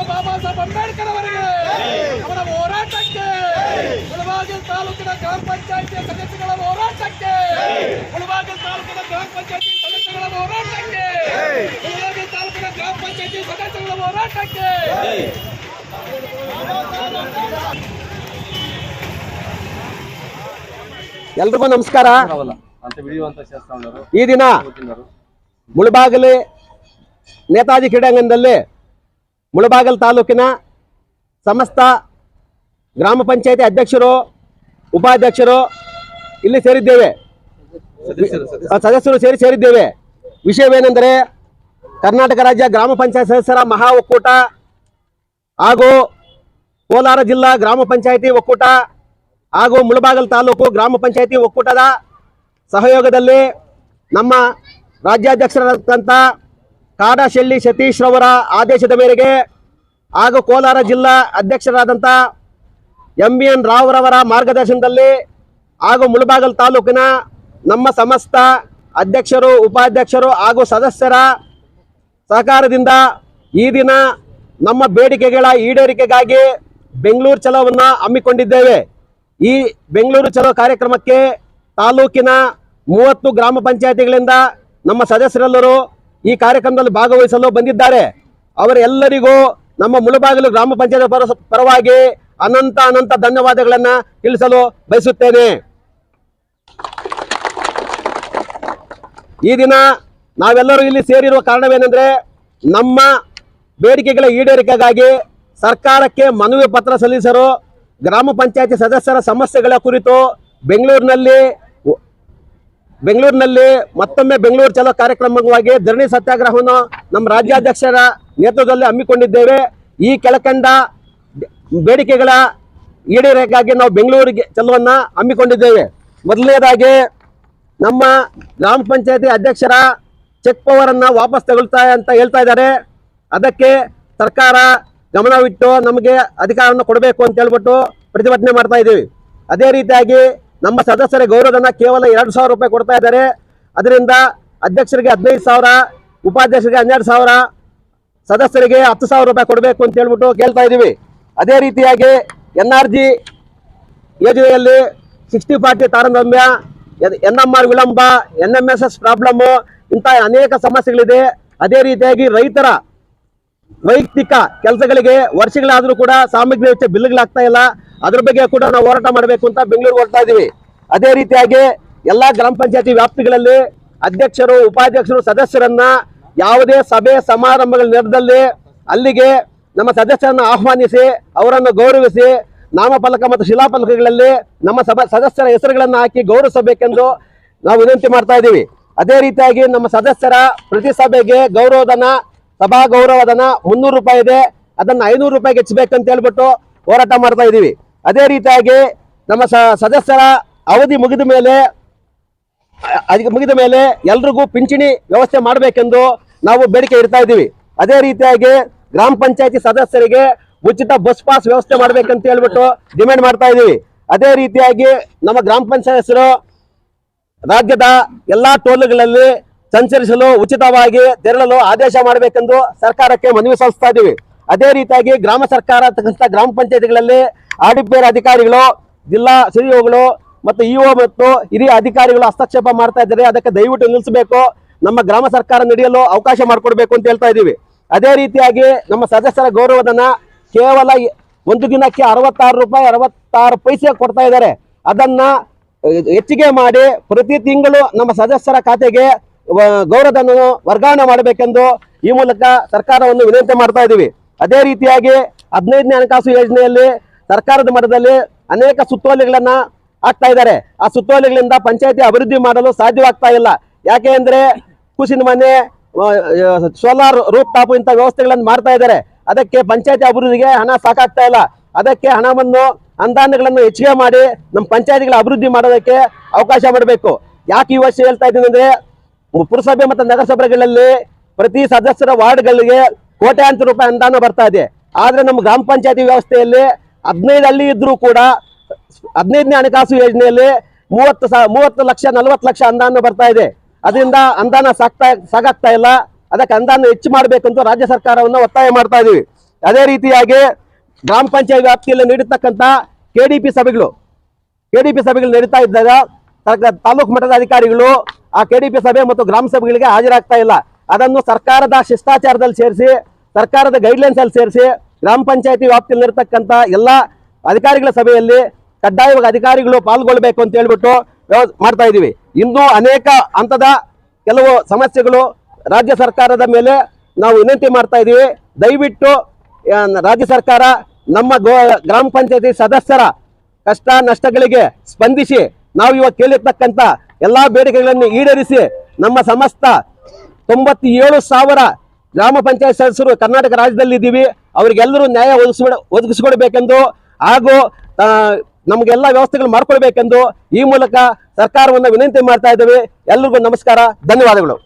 ಸಾಹೇಬ್ ಅಂಬೇಡ್ಕರ್ ಅವರಿಗೆ ಅವರ ಹೋರಾಟಕ್ಕೆ ಮುಳಬಾಗಿಲು ತಾಲೂಕಿನ ಗ್ರಾಮ ಪಂಚಾಯತಿ ಸದಸ್ಯಗಳ ಹೋರಾಟಕ್ಕೆ ಮುಳಬಾಗಿಲು ತಾಲೂಕಿನ ಗ್ರಾಮ ಪಂಚಾಯತಿ ಸದಸ್ಯಗಳ ಹೋರಾಟಕ್ಕೆ ಮುಳಬಾಗಿಲು ತಾಲೂಕಿನ ಗ್ರಾಮ ಪಂಚಾಯತಿ ಸದಸ್ಯಗಳ ಹೋರಾಟಕ್ಕೆ. ಎಲ್ರಿಗೂ ನಮಸ್ಕಾರ. ಈ ದಿನ ಮುಳಬಾಗಿಲು ನೇತಾಜಿ ಕ್ರೀಡಾಂಗಣದಲ್ಲಿ ಮುಳಬಾಗಲ್ ತಾಲೂಕಿನ ಸಮಸ್ತ ಗ್ರಾಮ ಪಂಚಾಯತಿ ಅಧ್ಯಕ್ಷರು ಉಪಾಧ್ಯಕ್ಷರು ಇಲ್ಲಿ ಸೇರಿದ್ದೇವೆ. ಸದಸ್ಯರು ಸೇರಿ ಸೇರಿದ್ದೇವೆ. ವಿಷಯವೇನೆಂದರೆ ಕರ್ನಾಟಕ ರಾಜ್ಯ ಗ್ರಾಮ ಪಂಚಾಯತ್ ಸದಸ್ಯರ ಮಹಾ ಒಕ್ಕೂಟ ಹಾಗೂ ಕೋಲಾರ ಜಿಲ್ಲಾ ಗ್ರಾಮ ಪಂಚಾಯತಿ ಒಕ್ಕೂಟ ಹಾಗೂ ಮುಳಬಾಗಲ್ ತಾಲೂಕು ಗ್ರಾಮ ಪಂಚಾಯತಿ ಒಕ್ಕೂಟದ ಸಹಯೋಗದಲ್ಲಿ ನಮ್ಮ ರಾಜ್ಯಾಧ್ಯಕ್ಷರಾದಂಥ ಕಾಡಶೆಳ್ಳಿ ಸತೀಶ್ ರವರ ಆದೇಶದ ಮೇರೆಗೆ ಹಾಗೂ ಕೋಲಾರ ಜಿಲ್ಲಾ ಅಧ್ಯಕ್ಷರಾದಂಥ ಎಂ ಬಿ ಎನ್ ರಾವ್ರವರ ಮಾರ್ಗದರ್ಶನದಲ್ಲಿ ಹಾಗೂ ಮುಳಬಾಗಲ್ ತಾಲೂಕಿನ ನಮ್ಮ ಸಮಸ್ತ ಅಧ್ಯಕ್ಷರು, ಉಪಾಧ್ಯಕ್ಷರು ಹಾಗೂ ಸದಸ್ಯರ ಸಹಕಾರದಿಂದ ಈ ದಿನ ನಮ್ಮ ಬೇಡಿಕೆಗಳ ಈಡೇರಿಕೆಗಾಗಿ ಬೆಂಗಳೂರು ಚಲೋವನ್ನು ಹಮ್ಮಿಕೊಂಡಿದ್ದೇವೆ. ಈ ಬೆಂಗಳೂರು ಚಲೋ ಕಾರ್ಯಕ್ರಮಕ್ಕೆ ತಾಲೂಕಿನ ಮೂವತ್ತು ಗ್ರಾಮ ಪಂಚಾಯತಿಗಳಿಂದ ನಮ್ಮ ಸದಸ್ಯರೆಲ್ಲರೂ ಈ ಕಾರ್ಯಕ್ರಮದಲ್ಲಿ ಭಾಗವಹಿಸಲು ಬಂದಿದ್ದಾರೆ. ಅವರೆಲ್ಲರಿಗೂ ನಮ್ಮ ಮುಳಬಾಗಿಲು ಗ್ರಾಮ ಪಂಚಾಯತ್ ಪರ ಪರವಾಗಿ ಅನಂತ ಅನಂತ ಧನ್ಯವಾದಗಳನ್ನು ತಿಳಿಸಲು ಬಯಸುತ್ತೇನೆ. ಈ ದಿನ ನಾವೆಲ್ಲರೂ ಇಲ್ಲಿ ಸೇರಿರುವ ಕಾರಣವೇನೆಂದರೆ ನಮ್ಮ ಬೇಡಿಕೆಗಳ ಈಡೇರಿಕೆಗಾಗಿ ಸರ್ಕಾರಕ್ಕೆ ಮನವಿ ಪತ್ರ ಸಲ್ಲಿಸಲು ಗ್ರಾಮ ಪಂಚಾಯತಿ ಸದಸ್ಯರ ಸಮಸ್ಯೆಗಳ ಕುರಿತು ಬೆಂಗಳೂರಿನಲ್ಲಿ ಬೆಂಗಳೂರಿನಲ್ಲಿ ಮತ್ತೊಮ್ಮೆ ಬೆಂಗಳೂರು ಚಲೋ ಕಾರ್ಯಕ್ರಮವಾಗಿ ಧರಣಿ ಸತ್ಯಾಗ್ರಹವನ್ನು ನಮ್ಮ ರಾಜ್ಯಾಧ್ಯಕ್ಷರ ನೇತೃತ್ವದಲ್ಲಿ ಹಮ್ಮಿಕೊಂಡಿದ್ದೇವೆ. ಈ ಕೆಳಕಂಡ ಬೇಡಿಕೆಗಳ ಈಡೇರಿಕೆಗಾಗಿ ನಾವು ಬೆಂಗಳೂರಿಗೆ ಚಲೋವನ್ನು ಹಮ್ಮಿಕೊಂಡಿದ್ದೇವೆ. ಮೊದಲನೇದಾಗಿ ನಮ್ಮ ಗ್ರಾಮ ಪಂಚಾಯತಿ ಅಧ್ಯಕ್ಷರ ಚೆಕ್ ಪವರ್ ಅನ್ನ ವಾಪಸ್ ತಗೊಳ್ತಾ ಅಂತ ಹೇಳ್ತಾ ಇದ್ದಾರೆ. ಅದಕ್ಕೆ ಸರ್ಕಾರ ಗಮನವಿಟ್ಟು ನಮಗೆ ಅಧಿಕಾರವನ್ನು ಕೊಡಬೇಕು ಅಂತ ಹೇಳ್ಬಿಟ್ಟು ಪ್ರತಿಭಟನೆ ಮಾಡ್ತಾ ಇದ್ದೀವಿ. ಅದೇ ರೀತಿಯಾಗಿ ನಮ್ಮ ಸದಸ್ಯರ ಗೌರವಧನ ಕೇವಲ ಎರಡು ಸಾವಿರ ರೂಪಾಯಿ ಕೊಡ್ತಾ ಇದ್ದಾರೆ. ಅದರಿಂದ ಅಧ್ಯಕ್ಷರಿಗೆ ಹದಿನೈದು ಸಾವಿರ, ಉಪಾಧ್ಯಕ್ಷರಿಗೆ ಹನ್ನೆರಡು ಸಾವಿರ, ಸದಸ್ಯರಿಗೆ ಹತ್ತು ಸಾವಿರ ರೂಪಾಯಿ ಕೊಡಬೇಕು ಅಂತ ಹೇಳ್ಬಿಟ್ಟು ಕೇಳ್ತಾ ಇದ್ದೀವಿ ಅದೇ ರೀತಿಯಾಗಿ ಎನ್ ಆರ್ ಜಿ ಯೋಜನೆಯಲ್ಲಿ ಸಿಕ್ಸ್ಟಿ ಫಾರ್ಟಿ ತಾರತಮ್ಯ, ಎನ್ ಎಂ ಆರ್ ವಿಳಂಬ, N M S S problem ಇಂಥ ಅನೇಕ ಸಮಸ್ಯೆಗಳಿದೆ. ಅದೇ ರೀತಿಯಾಗಿ ರೈತರ ವೈಯಕ್ತಿಕ ಕೆಲಸಗಳಿಗೆ ವರ್ಷಗಳಾದರೂ ಕೂಡ ಸಾಮಗ್ರಿ ವೆಚ್ಚ ಬಿಲ್ಗಳಾಗ್ತಾ ಇಲ್ಲ. ಅದ್ರ ಬಗ್ಗೆ ಕೂಡ ನಾವು ಹೋರಾಟ ಮಾಡಬೇಕು ಅಂತ ಬೆಂಗಳೂರು ಹೊರಡ್ತಾ ಇದೀವಿ. ಅದೇ ರೀತಿಯಾಗಿ ಎಲ್ಲಾ ಗ್ರಾಮ ಪಂಚಾಯತಿ ವ್ಯಾಪ್ತಿಗಳಲ್ಲಿ ಅಧ್ಯಕ್ಷರು, ಉಪಾಧ್ಯಕ್ಷರು, ಸದಸ್ಯರನ್ನ ಯಾವುದೇ ಸಭೆ ಸಮಾರಂಭಗಳ ನೆರದಲ್ಲಿ ಅಲ್ಲಿಗೆ ನಮ್ಮ ಸದಸ್ಯರನ್ನು ಆಹ್ವಾನಿಸಿ, ಅವರನ್ನು ಗೌರವಿಸಿ, ನಾಮಫಲಕ ಮತ್ತು ಶಿಲಾಫಲಕಗಳಲ್ಲಿ ನಮ್ಮ ಸಭಾ ಸದಸ್ಯರ ಹೆಸರುಗಳನ್ನು ಹಾಕಿ ಗೌರವಿಸಬೇಕೆಂದು ನಾವು ವಿನಂತಿ ಮಾಡ್ತಾ ಇದ್ದೀವಿ ಅದೇ ರೀತಿಯಾಗಿ ನಮ್ಮ ಸದಸ್ಯರ ಪ್ರತಿ ಸಭೆಗೆ ಗೌರವಧನ ಸಭಾ ಗೌರವಧನ ಮುನ್ನೂರು ರೂಪಾಯಿ ಇದೆ. ಅದನ್ನ ಐನೂರು ರೂಪಾಯಿಗೆ ಹೆಚ್ಚಬೇಕಂತ ಹೇಳ್ಬಿಟ್ಟು ಹೋರಾಟ ಮಾಡ್ತಾ ಇದ್ದೀವಿ ಅದೇ ರೀತಿಯಾಗಿ ನಮ್ಮ ಸದಸ್ಯರ ಅವಧಿ ಮುಗಿದ ಮೇಲೆ ಅದಕ್ಕೆ ಮುಗಿದ ಮೇಲೆ ಎಲ್ರಿಗೂ ಪಿಂಚಣಿ ವ್ಯವಸ್ಥೆ ಮಾಡಬೇಕೆಂದು ನಾವು ಬೇಡಿಕೆ ಇಡ್ತಾ ಇದ್ದೀವಿ ಅದೇ ರೀತಿಯಾಗಿ ಗ್ರಾಮ ಪಂಚಾಯತಿ ಸದಸ್ಯರಿಗೆ ಉಚಿತ ಬಸ್ ಪಾಸ್ ವ್ಯವಸ್ಥೆ ಮಾಡ್ಬೇಕಂತ ಹೇಳ್ಬಿಟ್ಟು ಡಿಮ್ಯಾಂಡ್ ಮಾಡ್ತಾ ಇದ್ದೀವಿ ಅದೇ ರೀತಿಯಾಗಿ ನಮ್ಮ ಗ್ರಾಮ ಪಂಚಾಯತ್ ರಾಜ್ಯದ ಎಲ್ಲಾ ಟೋಲ್ಗಳಲ್ಲಿ ಸಂಚರಿಸಲು ಉಚಿತವಾಗಿ ತೆರಳಲು ಆದೇಶ ಮಾಡಬೇಕೆಂದು ಸರ್ಕಾರಕ್ಕೆ ಮನವಿ ಸಲ್ಲಿಸ್ತಾ ಇದ್ದೀವಿ. ಅದೇ ರೀತಿಯಾಗಿ ಗ್ರಾಮ ಸರ್ಕಾರ ಗ್ರಾಮ ಪಂಚಾಯತಿಗಳಲ್ಲಿ ಆಡಿಪೇರ್ ಅಧಿಕಾರಿಗಳು, ಜಿಲ್ಲಾ ಸಿಇಒಗಳು ಮತ್ತು ಇಒ ಮತ್ತು ಹಿರಿಯ ಅಧಿಕಾರಿಗಳು ಹಸ್ತಕ್ಷೇಪ ಮಾಡ್ತಾ ಇದ್ದಾರೆ. ಅದಕ್ಕೆ ದಯವಿಟ್ಟು ನಿಲ್ಲಿಸಬೇಕು. ನಮ್ಮ ಗ್ರಾಮ ಸರ್ಕಾರ ನಡೆಯಲು ಅವಕಾಶ ಮಾಡಿಕೊಡ್ಬೇಕು ಅಂತ ಹೇಳ್ತಾ ಇದ್ದೀವಿ. ಅದೇ ರೀತಿಯಾಗಿ ನಮ್ಮ ಸದಸ್ಯರ ಗೌರವಧನ ಕೇವಲ ಒಂದು ದಿನಕ್ಕೆ ಅರವತ್ತಾರು ರೂಪಾಯಿ, ಅರವತ್ತಾರು ಪೈಸೆ ಕೊಡ್ತಾ ಇದ್ದಾರೆ. ಅದನ್ನ ಹೆಚ್ಚಿಗೆ ಮಾಡಿ ಪ್ರತಿ ತಿಂಗಳು ನಮ್ಮ ಸದಸ್ಯರ ಖಾತೆಗೆ ಗೌರವಧನ ವರ್ಗಾವಣೆ ಮಾಡಬೇಕೆಂದು ಈ ಮೂಲಕ ಸರ್ಕಾರವನ್ನು ವಿನಂತಿ ಮಾಡ್ತಾ ಇದ್ದೀವಿ. ಅದೇ ರೀತಿಯಾಗಿ ಹದಿನೈದನೇ ಹಣಕಾಸು ಯೋಜನೆಯಲ್ಲಿ ಸರ್ಕಾರದ ಮಟ್ಟದಲ್ಲಿ ಅನೇಕ ಸುತ್ತೋಲೆಗಳನ್ನ ಹಾಕ್ತಾ ಇದ್ದಾರೆ. ಆ ಸುತ್ತೋಲೆಗಳಿಂದ ಪಂಚಾಯತಿ ಅಭಿವೃದ್ಧಿ ಮಾಡಲು ಸಾಧ್ಯವಾಗ್ತಾ ಇಲ್ಲ. ಯಾಕೆ ಅಂದರೆ ಕುಸಿನ ಮನೆ ಸೋಲಾರ್ ರೂಪ್ ಟಾಪ್ ಇಂಥ ವ್ಯವಸ್ಥೆಗಳನ್ನು ಮಾಡ್ತಾ ಇದ್ದಾರೆ. ಅದಕ್ಕೆ ಪಂಚಾಯತಿ ಅಭಿವೃದ್ಧಿಗೆ ಹಣ ಸಾಕಾಗ್ತಾ ಇಲ್ಲ. ಅದಕ್ಕೆ ಹಣವನ್ನು ಅನುದಾನಗಳನ್ನು ಹೆಚ್ಚಿಗೆ ಮಾಡಿ ನಮ್ಮ ಪಂಚಾಯತಿಗಳ ಅಭಿವೃದ್ಧಿ ಮಾಡೋದಕ್ಕೆ ಅವಕಾಶ ಮಾಡಬೇಕು. ಯಾಕೆ ಈ ವರ್ಷ ಹೇಳ್ತಾ ಇದ್ದೀನಿ ಅಂದ್ರೆ ಪುರಸಭೆ ಮತ್ತು ನಗರಸಭೆಗಳಲ್ಲಿ ಪ್ರತಿ ಸದಸ್ಯರ ವಾರ್ಡ್ಗಳಿಗೆ ಕೋಟ್ಯಾಂತರ ರೂಪಾಯಿ ಅನುದಾನ ಬರ್ತಾ ಇದೆ. ಆದರೆ ನಮ್ಮ ಗ್ರಾಮ ಪಂಚಾಯತಿ ವ್ಯವಸ್ಥೆಯಲ್ಲಿ ಹದಿನೈದು ಹಳ್ಳಿ ಕೂಡ ಹದಿನೈದನೇ ಹಣಕಾಸು ಯೋಜನೆಯಲ್ಲಿ ಮೂವತ್ತು ಸಾ, ಮೂವತ್ತು ಲಕ್ಷ, ನಲವತ್ತು ಲಕ್ಷ ಅನುದಾನ ಬರ್ತಾ ಇದೆ. ಅದರಿಂದ ಅನುದಾನ ಸಾಕ್ತಾ, ಸಾಗಾಗ್ತಾ ಇಲ್ಲ. ಅದಕ್ಕೆ ಅನುದಾನ ಹೆಚ್ಚು ಮಾಡಬೇಕಂತ ರಾಜ್ಯ ಸರ್ಕಾರವನ್ನು ಒತ್ತಾಯ ಮಾಡ್ತಾ ಇದೀವಿ. ಅದೇ ರೀತಿಯಾಗಿ ಗ್ರಾಮ ಪಂಚಾಯತ್ ವ್ಯಾಪ್ತಿಯಲ್ಲಿ ನೀಡತಕ್ಕಂಥ ಪಿ ಸಭೆಗಳು ಕೆಡಿಪಿ ಸಭೆಗಳು ನಡೀತಾ ಇದ್ದಾಗ ತಾಲೂಕು ಮಟ್ಟದ ಅಧಿಕಾರಿಗಳು, ಆ ಕೆಡಿಪಿ ಸಭೆ ಮತ್ತು ಗ್ರಾಮ ಸಭೆಗಳಿಗೆ ಹಾಜರಾಗ್ತಾ ಇಲ್ಲ. ಅದನ್ನು ಸರ್ಕಾರದ ಶಿಷ್ಟಾಚಾರದಲ್ಲಿ ಸೇರಿಸಿ, ಸರ್ಕಾರದ ಗೈಡ್ಲೈನ್ಸ್ ಅಲ್ಲಿ ಸೇರಿಸಿ, ಗ್ರಾಮ ಪಂಚಾಯತಿ ವ್ಯಾಪ್ತಿಯಲ್ಲಿರ್ತಕ್ಕಂಥ ಎಲ್ಲ ಅಧಿಕಾರಿಗಳ ಸಭೆಯಲ್ಲಿ ಕಡ್ಡಾಯವಾಗಿ ಅಧಿಕಾರಿಗಳು ಪಾಲ್ಗೊಳ್ಬೇಕು ಅಂತ ಹೇಳ್ಬಿಟ್ಟು ಮಾಡ್ತಾ ಇದೀವಿ ಇನ್ನೂ ಅನೇಕ ಹಂತದ ಕೆಲವು ಸಮಸ್ಯೆಗಳು ರಾಜ್ಯ ಸರ್ಕಾರದ ಮೇಲೆ ನಾವು ವಿನಂತಿ ಮಾಡ್ತಾ ಇದೀವಿ ದಯವಿಟ್ಟು ರಾಜ್ಯ ಸರ್ಕಾರ ನಮ್ಮ ಗ್ರಾಮ ಪಂಚಾಯತಿ ಸದಸ್ಯರ ಕಷ್ಟ, ನಷ್ಟಗಳಿಗೆ ಸ್ಪಂದಿಸಿ ನಾವು ಇವಾಗ ಕೇಳಿರ್ತಕ್ಕಂಥ ಎಲ್ಲಾ ಬೇಡಿಕೆಗಳನ್ನು ಈಡೇರಿಸಿ ನಮ್ಮ ಸಮಸ್ತ ತೊಂಬತ್ತೇಳು ಸಾವಿರ ಗ್ರಾಮ ಪಂಚಾಯತ್ ಸದಸ್ಯರು ಕರ್ನಾಟಕ ರಾಜ್ಯದಲ್ಲಿ ಇದ್ದೀವಿ ಅವರಿಗೆಲ್ಲರೂ ನ್ಯಾಯ ಒದಗಿಸ್ಬಿಡ ಒದಗಿಸ್ಕೊಡ್ಬೇಕೆಂದು ಹಾಗೂ ನಮಗೆಲ್ಲ ವ್ಯವಸ್ಥೆಗಳು ಮಾಡ್ಕೊಳ್ಬೇಕೆಂದು ಈ ಮೂಲಕ ಸರ್ಕಾರವನ್ನು ವಿನಂತಿ ಮಾಡ್ತಾ ಇದ್ದೇವೆ. ಎಲ್ರಿಗೂ ನಮಸ್ಕಾರ. ಧನ್ಯವಾದಗಳು.